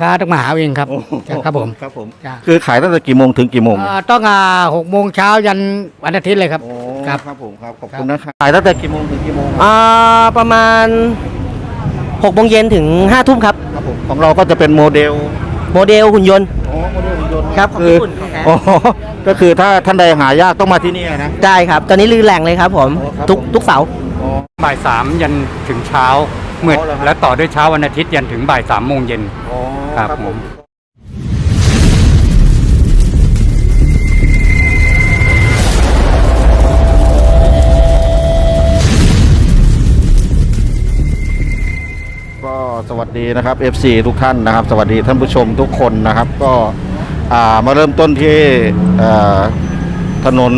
ค้าต้องมาหาเองครับโอ้โหครับผมครับผม จ้ะคือขายตั้งแต่กี่โมงถึงกี่โมงเอ่อต้องอ่าหกโมงเช้ายันวันอาทิตย์เลยครับ โอ้ครับ ครับผมครับขอบคุณนะครับขายตั้งแต่กี่โมงถึงกี่โมงครับอ่าประมาณ6โมงเย็นถึง5ทุ่มครับ ครับผมของเราก็จะเป็นโมเดลโมเดลหุ่นยนต์ อ๋อโมเดลหุ่นยนต์ครับคือของญี่ปุ่นของแท้ อ๋อก็คือถ้าท่านใดหายากต้องมาที่นี่นะ ได้ครับ ตอนนี้ลือแหล่งเลยครับผม โอ้ครับทุกผม ทุกเสาร์อ๋อ บ่ายสามยันถึงเช้ามืดอ๋อเหรอครับ แล้วต่อด้วยเช้าวันอาทิตย์ยันถึงบ่ายสามโมงเย็น อ๋อ ครับผมก็สวัสดีนะครับ FC ทุกท่านนะครับ สวัสดีท่านผู้ชมทุกคนนะครับ ก็อ่ามาเริ่มต้นที่เอ่อถนน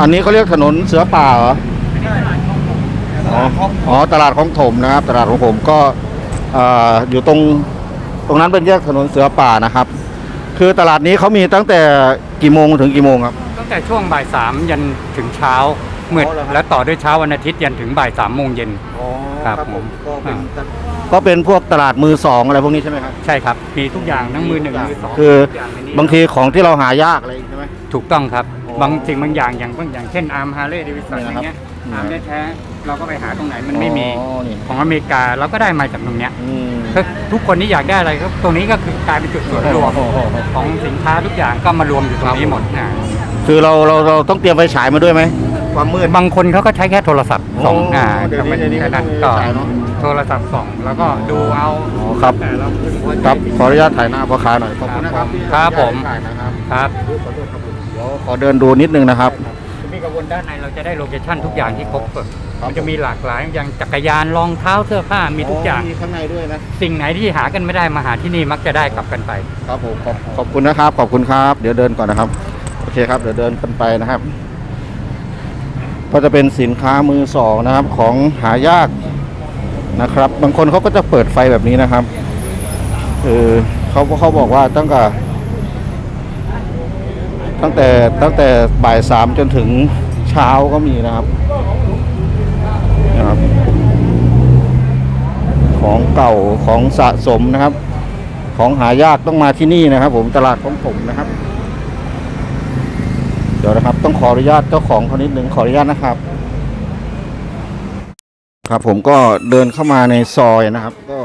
อันนี้เขาเรียกถนนเสือป่าเหรอ อ๋ออ๋อตลาดของถมนะครับ ตลาดของผมก็อ่าอยู่ตรง ตรงนั้นเป็นแยกถนนเสือป่านะครับ คือตลาดนี้เขามีตั้งแต่กี่โมงถึงกี่โมงครับ ตั้งแต่ช่วงบ่ายสามยันถึงเช้ามืดอ๋อเหรอครับ แล้วต่อด้วยเช้าวันอาทิตย์ยันถึงบ่ายสามโมงเย็นครับผม ก็เป็นก็เป็นพวกตลาดมือสองอะไรพวกนี้ใช่ไหมครับ ใช่ครับ มีทุกอย่างทั้งมือหนึ่งมือสองคือ ทุกย่ในนี้บางทีของที่เราหายากอะไรใช่ไหม ถูกต้องครับ อ๋อบางสิ่งบางอย่างอย่างบางอย่างเช่นอาร์มฮาร์เลย์เดวิสันนี่อนะครับย่างเงี้ยนี่อาร์มนะครับแท้ๆเราก็ไปหาตรงไหนมันไม่มี อ๋อนี่ของอเมริกาเราก็ได้มาจากตรงเนี้ย อืมก็ ทุกคนที่อยากได้อะไรก็ตรงนี้ก็คือกลายเป็นจุดส่วนรวมโอ้โหของสินค้าทุกอย่างก็มารวมอยู่ตรงนี้หมดนะคือเราเราเราต้องเตรียมไฟฉายมาด้วยไหมความมืดบางคนเขาก็ใช้แค่โทรศัพท์ส่องโอ้อ่าเดี๋ยวนี้ก็ไม่เดี๋ยวนี้แค่นั้นไม่ก็ใช้เนอะโทรศัพท์ส่องแล้วก็ดูเอาอ๋อครับแต่เราพึงพอใจครับขออนุญาตถ่ายหน้าพ่อค้าหน่อยขอบคุณนะครับที่ครับผมถ่ายนะครับครับขอโทษครับผมเดี๋ยวขอเดินดูนิดนึงนะครับมีกระบวน ด้านในเราจะได้โลเคชั่นทุกอย่างที่ครบสุดครับ มันจะมีหลากหลายอย่างจักรยานรองเท้าเสื้อผ้ามีทุกอย่าง มีข้างในด้วยนะ สิ่งไหนที่หากันไม่ได้มาหาที่นี่มักจะได้กลับกันไป ครับผมขอบขอบคุณนะครับ ขอบคุณครับ เดี๋ยวเดินก่อนนะครับ โอเคครับ เดี๋ยวเดินกันไปนะครับ ก็จะเป็นสินค้ามือสองนะครับ ของหายากนะครับ บางคนเขาก็จะเปิดไฟแบบนี้นะครับคือเขาเขาบอกว่าตั้งแต่ตั้งแต่ตั้งแต่บ่ายสามจนถึง เช้าก็มีนะครับนะครับ ของเก่าของสะสมนะครับ ของหายากต้องมาที่นี่นะครับ ผมตลาดของผมนะครับ เดี๋ยวนะครับ ต้องขออนุญาตเจ้าของเขานิดหนึ่งขออนุญาตนะครับ ครับ ผมก็เดินเข้ามาในซอยนะครับ ก็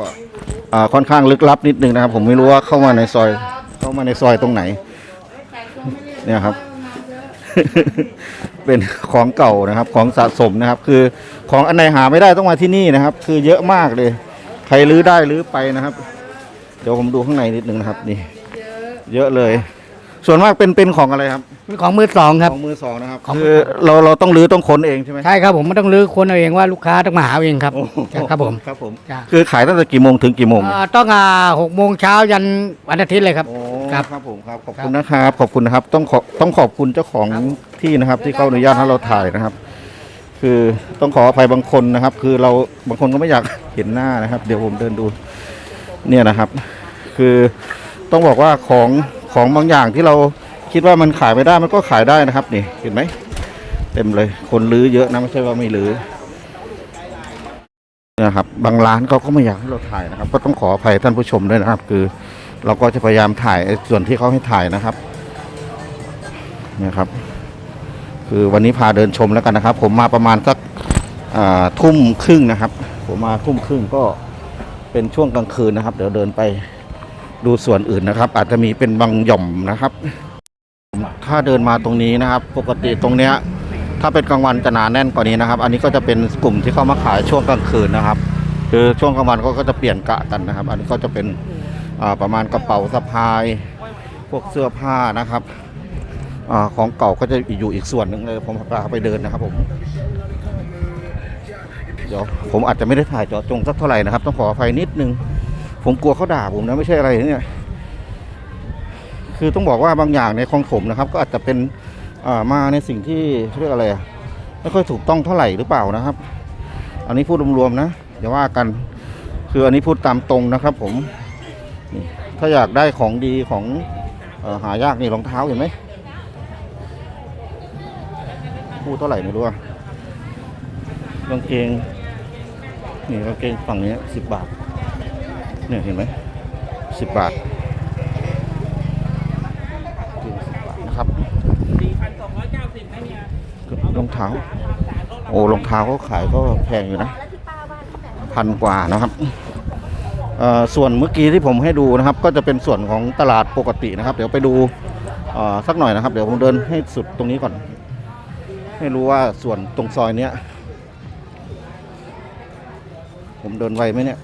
อ่าค่อนข้างลึกลับนิดนึงนะครับ ผมไม่รู้ว่าเข้ามาในซอย เข้ามาในซอยตรงไหน เนี่ยครับ เป็นของเก่านะครับ ของสะสมนะครับ คือของอันไหนหาไม่ได้ต้องมาที่นี่นะครับ คือเยอะมากเลย ใครรื้อได้รื้อไปนะครับ เดี๋ยวผมดูข้างในนิดนึงนะครับ นี่ เยอะเลย ส่วนมากเป็นเป็นของอะไรครับ เป็นของมือสองครับ ของมือสองนะครับของคือเราเราต้องรื้อต้องค้นเองใช่ไหมใช่ครับผมไม่ต้องลื้อคนเอาเองว่าลูกค้าต้องมาหาเองครับ โอ้โหครับผม ครับผม จ้ะ คือขายตั้งแต่กี่โมงถึงกี่โมง เอ่อต้องอ่าหกโมงเช้ายันวันอาทิตย์เลยครับ โอ้ ครับครับผมครับขอบคุณนะครับ ขอบคุณนะครับ ต้องขอต้องขอบคุณเจ้าของที่นะครับ ที่เขาอนุญาตให้เราถ่ายนะครับ คือต้องขออภัยบางคนนะครับ คือเราบางคนก็ไม่อยากเห็นหน้านะครับ เดี๋ยวผมเดินดู เนี่ยนะครับ คือต้องบอกว่าของของบางอย่างที่เราคิดว่ามันขายไม่ได้มันก็ขายได้นะครับ นี่เห็นไหมเต็มเลย คนรื้อเยอะนะไม่ใช่ว่าไม่รื้อเนี่ยครับ บางร้านเขาก็ไม่อยากให้เราถ่ายนะครับ ก็ต้องขออภัยท่านผู้ชมด้วยนะครับ คือ เราก็จะพยายามถ่ายส่วนที่เขาให้ถ่ายนะครับนี่ครับ คือวันนี้พาเดินชมแล้วกันนะครับ ผมมาประมาณสักทุ่มครึ่งนะครับ ผมมาทุ่มครึ่งก็เป็นช่วงกลางคืนนะครับ เดี๋ยวเดินไปดูส่วนอื่นนะครับ อาจจะมีเป็นบางหย่อมนะครับ ถ้าเดินมาตรงนี้นะครับ ปกติตรงเนี้ย ถ้าเป็นกลางวันจะหนาแน่นกว่านี้นะครับ อันนี้ก็จะเป็นกลุ่มที่เข้ามาขายช่วงกลางคืนนะครับ คือช่วงกลางวันก็ก็จะเปลี่ยนกะกันนะครับ อันนี้ก็จะเป็น ประมาณกระเป๋าสะพาย พวกเสื้อผ้านะครับอของเก่าก็จะอยู่อีกส่วนหนึ่งเลยผมพาไปเดินนะครับผมเดี๋ยวผมอาจจะไม่ได้ถ่ายเจาะจงสักเท่าไหร่นะครับ ต้องขออภัยนิดนึง ผมกลัวเขาด่าผมนะไม่ใช่อะไรเนี่ยคือต้องบอกว่าบางอย่างในของผมนะครับ ก็อาจจะเป็นมาในสิ่งที่เรียกอะไรไม่ค่อยถูกต้องเท่าไหร่หรือเปล่านะครับ อันนี้พูดรวมๆนะอย่าว่ากันคืออันนี้พูดตามตรงนะครับผม นี่ถ้าอยากได้ของดีของออหายากนี่รองเท้าเห็นไหมพูดเท่าไหร่ไม่รู้อะกางเกงนี่กางเกงฝั่งนี้สิบบาทเนี่ยเห็นไหมสิบบาทจริงสิบบาทนะครับรองเท้า โอ้รองเท้าเขาขายก็แพงอยู่นะ พันกว่านะครับ ส่วนเมื่อกี้ที่ผมให้ดูนะครับ ก็จะเป็นส่วนของตลาดปกตินะครับ เดี๋ยวไปดูสักหน่อยนะครับ เดี๋ยวผมเดินให้สุดตรงนี้ก่อน ให้รู้ว่าส่วนตรงซอยเนี้ย ผมเดินไวไหมเนี่ย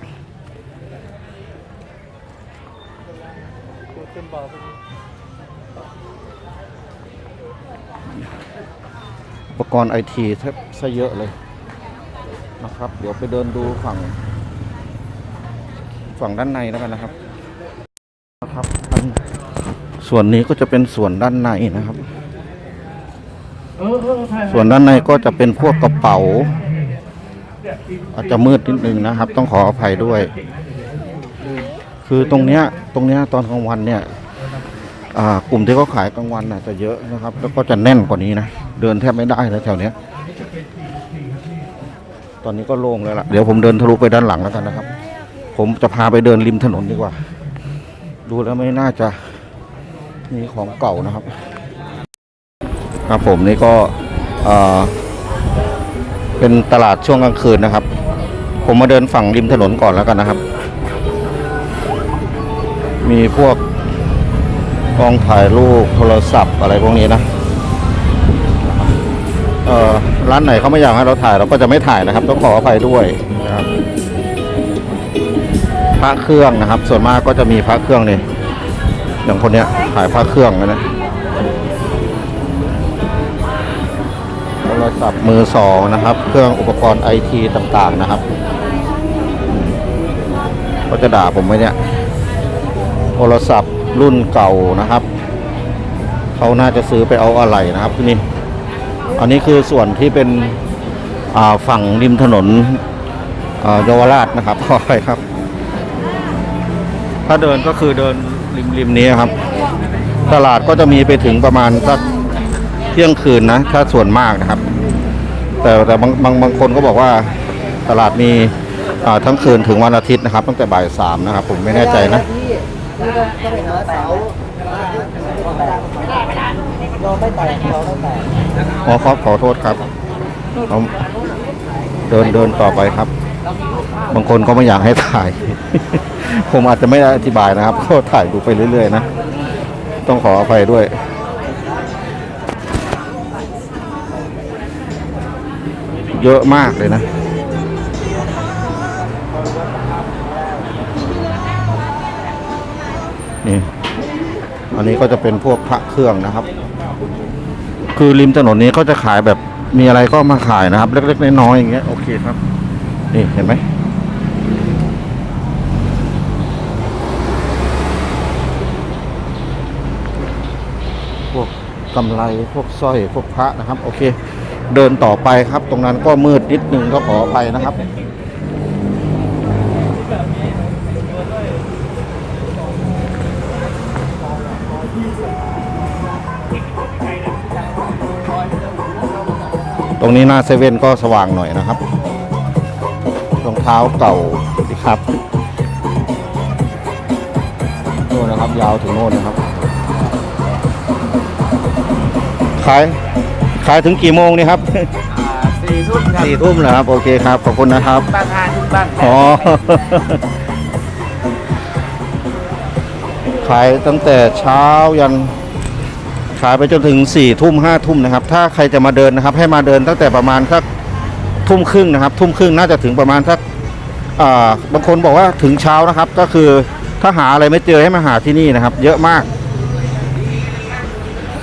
อุปกรณ์ไอทีแทบซะเยอะเลยนะครับ เดี๋ยวไปเดินดูฝั่ง ฝั่งด้านในแล้วกันนะครับนะครับ ส่วนนี้ก็จะเป็นส่วนด้านในนะครับ ส่วนด้านในก็จะเป็นพวกกระเป๋า อาจจะมืดนิดนึงนะครับ ต้องขออภัยด้วย คือตรงเนี้ยตรงเนี้ยตอนกลางวันเนี่ยกลุ่มที่เขาขายกลางวันน่ะจะเยอะนะครับ แล้วก็จะแน่นกว่านี้นะเดินแทบไม่ได้แล้วแถวเนี้ยตอนนี้ก็โล่งแล้วล่ะ เดี๋ยวผมเดินทะลุไปด้านหลังแล้วกันนะครับ ผมจะพาไปเดินริมถนนดีกว่า ดูแล้วไม่น่าจะมีของเก่านะครับ ครับผมนี่ก็เอ่อเป็นตลาดช่วงกลางคืนนะครับ ผมมาเดินฝั่งริมถนนก่อนแล้วกันนะครับ มีพวกกล้องถ่ายรูปโทรศัพท์อะไรพวกนี้นะเออร้านไหนเขาไม่อยากให้เราถ่ายเราก็จะไม่ถ่ายนะครับ ต้องขออภัยด้วยนะครับ พระเครื่องนะครับ ส่วนมากก็จะมีพระเครื่องนี่อย่างคนเนี้ยขายพระเครื่องนะโทรศัพท์มือสองนะครับ เครื่องอุปกรณ์ไอทีต่างๆนะครับก็จะด่าผมไหมเนี่ยโทรศัพท์รุ่นเก่านะครับเขาน่าจะซื้อไปเอาอะไรนะครับที่นี่อันนี้คือส่วนที่เป็นฝั่งริมถนนเยาวราชนะครับขออภัยครับ ถ้าเดินก็คือเดินริมริมๆนี้ครับ ตลาดก็จะมีไปถึงประมาณสักเที่ยงคืนนะถ้าส่วนมากนะครับ แต่แต่บางบางบางคนก็บอกว่าตลาดมีทั้งคืนถึงวันอาทิตย์นะครับ ตั้งแต่บ่ายสามนะครับ ผมไม่แน่ใจนะอ๋อครับขอโทษครับ เดินเดินต่อไปครับ บางคนก็ไม่อยากให้ถ่าย ผมอาจจะไม่ได้อธิบายนะครับ ก็ถ่ายดูไปเรื่อยๆนะ ต้องขออภัยด้วยเยอะมากเลยนะ นี่ อันนี้ก็จะเป็นพวกพระเครื่องนะครับ คือริมถนนนี้เขาจะขายแบบมีอะไรก็มาขายนะครับ เล็กๆน้อยๆอย่างเงี้ยโอเคครับ นี่เห็นไหมพวกกำไรพวกสร้อยพวกพระนะครับ โอเค เดินต่อไปครับ ตรงนั้นก็มืดนิดนึงก็ขอไปนะครับตรงนี้หน้าเซเว่นก็สว่างหน่อยนะครับ รองเท้าเก่าสิครับโน่นนะครับ ยาวถึงโน่นนะครับ ขาย ขายถึงกี่โมงนี่ครับสี่ทุ่มครับสี่ทุ่มเหรอครับ โอเคครับ ขอบคุณนะครับบางห้าทุ่มบ้างอ๋อ ขายตั้งแต่เช้ายัน ขายไปจนถึงสี่ทุ่มห้าทุ่มนะครับ ถ้าใครจะมาเดินนะครับ ให้มาเดินตั้งแต่ประมาณสักทุ่มครึ่งนะครับ ทุ่มครึ่งน่าจะถึงประมาณสักอ่า บางคนบอกว่าถึงเช้านะครับ ก็คือถ้าหาอะไรไม่เจอให้มาหาที่นี่นะครับ เยอะมาก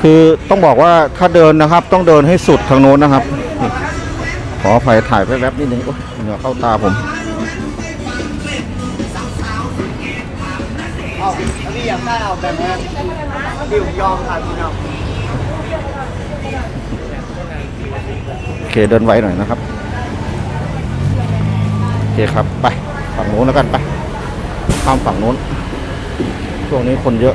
คือต้องบอกว่าถ้าเดินนะครับ ต้องเดินให้สุดทางโน้นนะครับ ขออภัยถ่ายแวบๆนิดนึงโอ๊ยเหงื่อเข้าตาผมเอาพี่อยากได้เอาแบบนี้ดิวยอมค่ะพี่น้องโอเคเดินไวหน่อยนะครับ เคครับ ไปฝั่งโน้นแล้วกันไปข้ามฝั่งโน้น ช่วงนี้คนเยอะ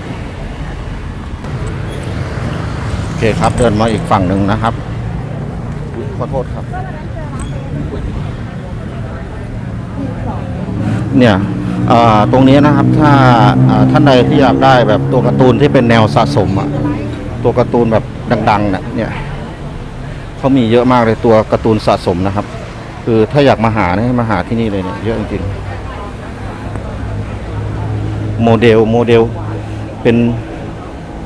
โอเคครับเดินมาอีกฝั่งหนึ่งนะครับ ขอโทษครับ เนี่ยตรงนี้นะครับถ้าท่านใดที่อยากได้แบบตัวการ์ตูนที่เป็นแนวสะสมอะตัวการ์ตูนแบบดังๆเนี่ยเขามีเยอะมากเลยตัวการ์ตูนสะสมนะครับ คือถ้าอยากมาหาเนี่ยให้มาหาที่นี่เลยเนี่ยเยอะจริงโมเดลโมเดลเป็น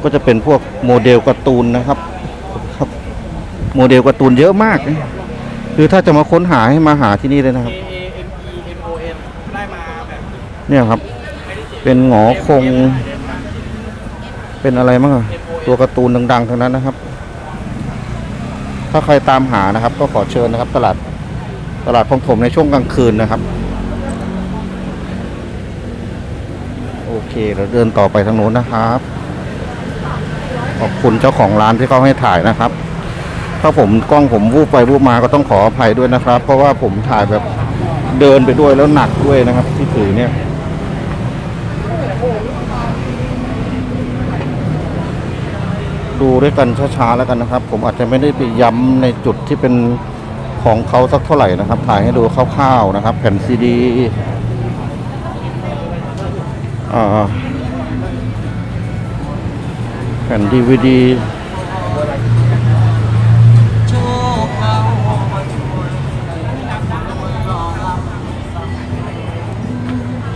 ก็จะเป็นพวกโมเดลการ์ตูนนะครับครับ โมเดลการ์ตูนเยอะมากนะคือถ้าจะมาค้นหาให้มาหาที่นี่เลยนะครับ เนี่ยครับ เป็นหงอคง เป็นอะไรมั้งอะตัวการ์ตูนดังๆทั้งนั้นนะครับ ถ้าใครตามหานะครับ ก็ขอเชิญนะครับ ตลาด ตลาดของผมในช่วงกลางคืนนะครับ โอเคเราเดินต่อไปทางโน้นนะครับ ขอบคุณเจ้าของร้านที่เขาให้ถ่ายนะครับ ถ้าผมกล้องผมวูบไปวูบมาก็ต้องขออภัยด้วยนะครับ เพราะว่าผมถ่ายแบบเดินไปด้วยแล้วหนักด้วยนะครับที่ถือเนี่ยดูด้วยกันช้าๆแล้วกันนะครับ ผมอาจจะไม่ได้ไปย้ำในจุดที่เป็น ของเขาสักเท่าไหร่นะครับ ถ่ายให้ดูคร่าวๆนะครับ แผ่นซีดีแผ่นดีวีดี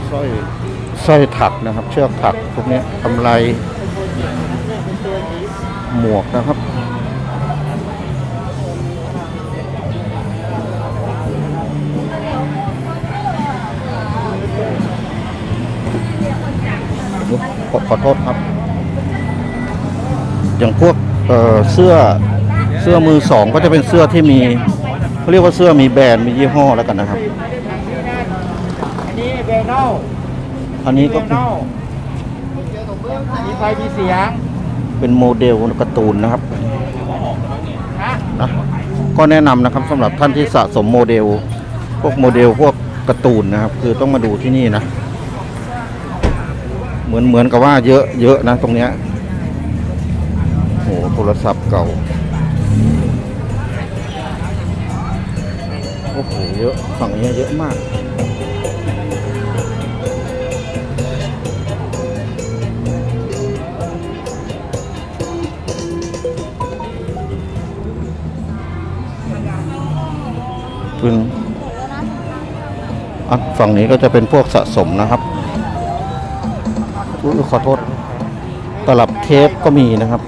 สร้อยสร้อยถักนะครับ เชือกถักพวกนี้กำไรหมวกนะครับ ขอขอโทษครับ อย่างพวกเอ่อเสื้อเสื้อมือสองก็จะเป็นเสื้อที่มีเขาเรียกว่าเสื้อมีแบรนด์มียี่ห้อแล้วกันนะครับ อันนี้เบลนอลอันนี้เบก็ลนอลมีไฟมีเสียง เป็นโมเดลการ์ตูนนะครับฮะนะก็แนะนำนะครับสำหรับท่านที่สะสมโมเดล พวกโมเดลพวกการ์ตูนนะครับ คือต้องมาดูที่นี่นะ เหมือนเหมือนกับว่าเยอะเยอะนะตรงเนี้ยโหโทรศัพท์เก่า โอ้โห เยอะ ฝั่งนี้เยอะมากเป็นอะฝั่งนี้ก็จะเป็นพวกสะสมนะครับ ขอโทษตลับเทปก็มีนะครับ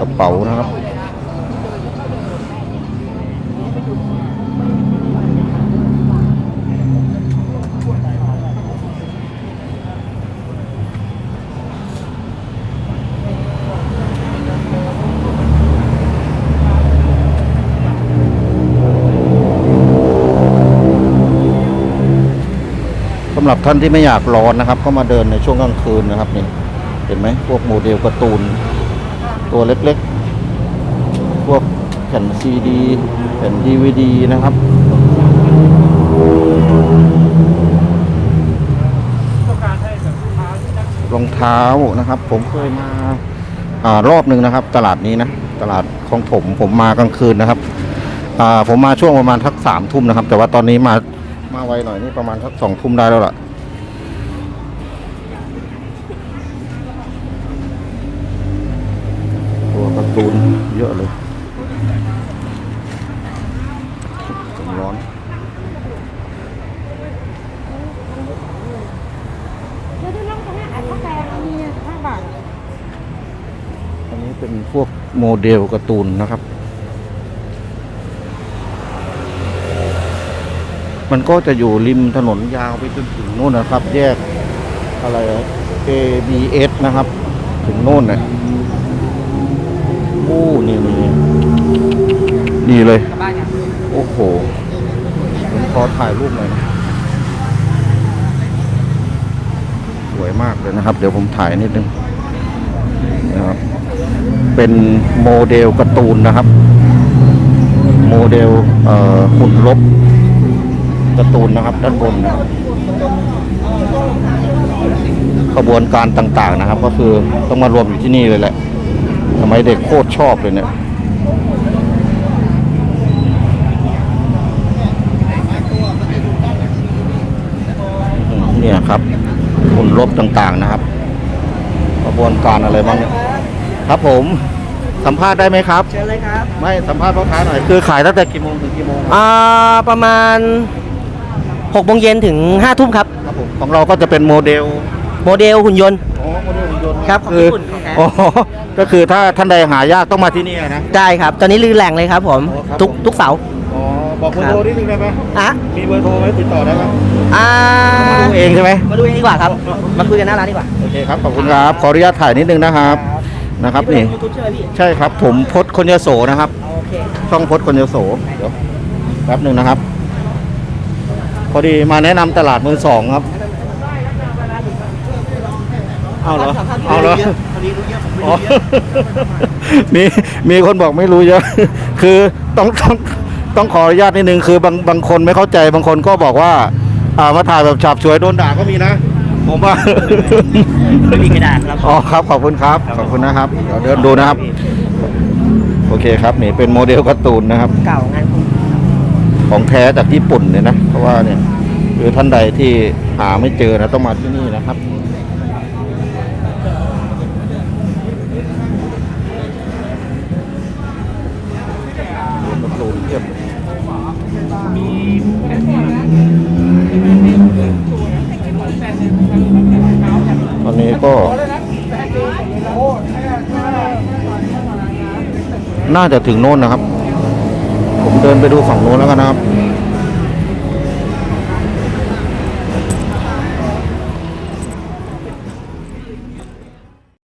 กระเป๋านะครับ หรับท่านที่ไม่อยากร้อนนะครับ ก็มาเดินในช่วงกลางคืนนะครับนี่เห็นไหมพวกโมเดลการ์ตูน ตัวเล็กๆ พวกแผ่นซีดีแผ่นดีวดีนะครับรองเท้านะครับ ผมเคยมาอารอบหนึ่งนะครับ ตลาดนี้นะ ตลาดของผมผมมากลางคืนนะครับอ่าผมมาช่วงประมาณทักสามทุ่มนะครับ แต่ว่าตอนนี้มา มาไวหน่อยนี่ประมาณทักสองทุ่มได้แล้วล่ะตัวการ์ตูนเยอะเลยผมร้อนเดี๋ยวน้องจะให้อัดข้าวแกงมีห้าบาทอันนี้เป็นพวกโมเดลการ์ตูนนะครับ มันก็จะอยู่ริมถนนยาวไปจนถึงโน่นนะครับ แยกอะไร ABS นะครับ ถึงโน่นนะโอ้นี่นี่นี่เลย โอ้โหผมขอถ่ายรูปหน่อยสวยมากเลยนะครับ เดี๋ยวผมถ่ายนิดนึงนะครับเป็นโมเดลการ์ตูนนะครับ โมเดลเอ่อหุ่นลบ การ์ตูนนะครับด้านบนนะขบวนการต่างๆนะครับ ก็คือต้องมารวมอยู่ที่นี่เลยแหละทำไมเด็กโคตรชอบเลยเนี่ยเนี่ยครับคนรบต่างๆนะครับขบวนการอะไรบ้างเนี่ยครับผมสัมภาษณ์ได้ไหมครับเชิญเลยครับ ไม่สัมภาษณ์พ่อค้าหน่อยคือขายตั้งแต่กี่โมงถึงกี่โมงอ่าประมาณ 6โมงเย็นถึง5ทุ่มครับ ครับผมของเราก็จะเป็นโมเดลโมเดลหุ่นยนต์อ๋อโมเดลหุ่นยนต์ครับของคือญี่ปุ่นของแท้อ๋อก็คือถ้าท่านใดหายากต้องมาที่นี่นะ ได้ครับ ตอนนี้ลือแหล่งเลยครับผมโอ้ครับทุกผม ทุกเสาร์อ๋อบอกเบอร์โทรนิดนึงได้ไหมอะมีเบอร์โทรไหมติดต่อได้ไหมอ่าดูเองใช่ไหมมาดูเองดีกว่าครับ มาคุยกันหน้าร้านดีกว่า โอเคครับขอบคุณครับขออนุญาตถ่ายนิดนึงนะครับนะครับนี่ยูทูบใช่ไหมพี่ใช่ครับผมพดคนยโสนะครับ โอเคช่องพดคนยโสเดี๋ยวแป๊บหนึ่งนะครับพ อดีมาแนะนำตลาดมือสองครับ เอาเหรอเอาเหรออ๋อมีมีคนบอกไม่รู้เยอะ คือต้องต้องต้องขออนุญาตนิดนึงคือบางบางคนไม่เข้าใจบางคนก็บอกว่า อ่ามาถ่ายแบบฉาบฉวยโดนด่าก็มีนะ ผมว่า ไม่มีกระดาษครับ อ๋อครับขอบคุณครับ ขอบคุณนะครับเดี๋ยวเดินดูนะครับ โอเคครับนี่เป็นโมเดลการ์ตูนนะครับ เก่างานคุณ ของแท้จากญี่ปุ่นเนี่ยนะเพราะว่าเนี่ยคือท่านใดที่หาไม่เจอนะต้องมาที่นี่นะครับลูนเทียบตอนนี้ก็ น่าจะถึงโน่นนะครับ เดินไปดูฝั่งโน้นแล้วกันนะครับ